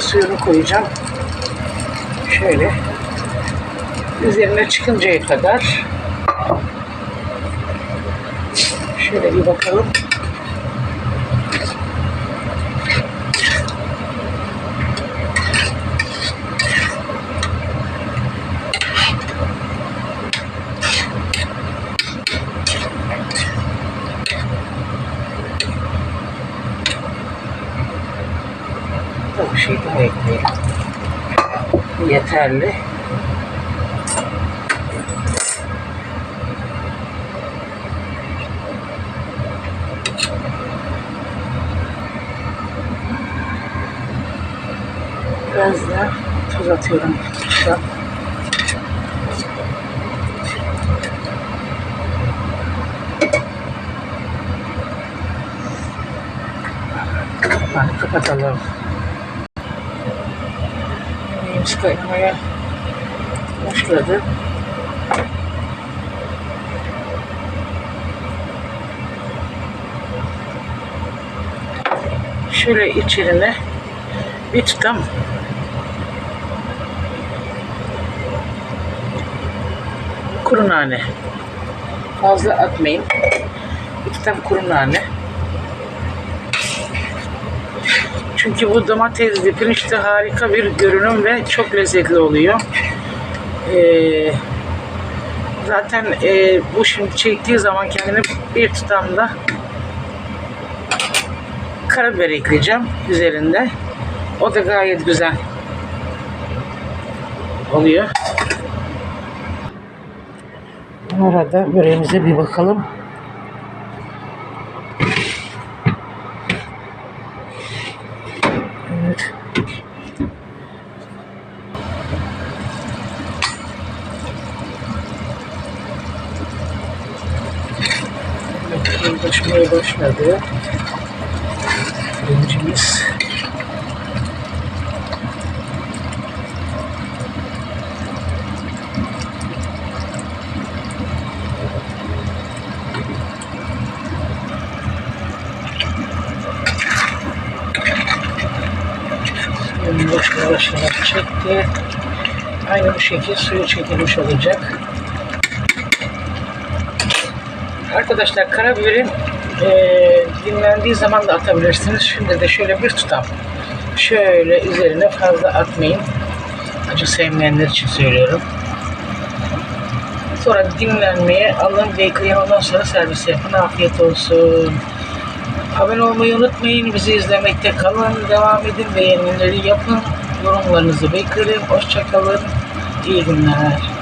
suyunu koyacağım. Şöyle üzerine çıkıncaya kadar şöyle bir bakalım. Şey daha ekleyelim. Yeterli. Biraz da tuz atıyorum. Kapağını kapatalım. Yemeğimiz kaynamaya başladı. Şöyle içerine bir tutam kuru nane. Fazla atmayın. Bir tutam kuru nane. Çünkü bu domatesli pirinçte harika bir görünüm ve çok lezzetli oluyor. Ee, zaten e, bu şimdi çektiği zaman kendine bir tutam da karabiber ekleyeceğim üzerinde. O da gayet güzel oluyor. Bu arada böreğimize bir bakalım. Evet. Yaklaşmaya başladı. Pirincimiz. Yavaş yavaş yavaş çekti. Aynı bu şekilde suyu çekilmiş olacak. Arkadaşlar karabiberin eee dinlendiği zaman da atabilirsiniz. Şimdi de şöyle bir tutam. Şöyle üzerine fazla atmayın. Acı sevmeyenler için söylüyorum. Sonra dinlenmeye alın ve yıkayın. Ondan sonra servis yapın. Afiyet olsun. Abone olmayı unutmayın. Bizi izlemekte kalın. Devam edin. Beğenileri yapın. Yorumlarınızı beklerim. Hoşçakalın. İyi günler.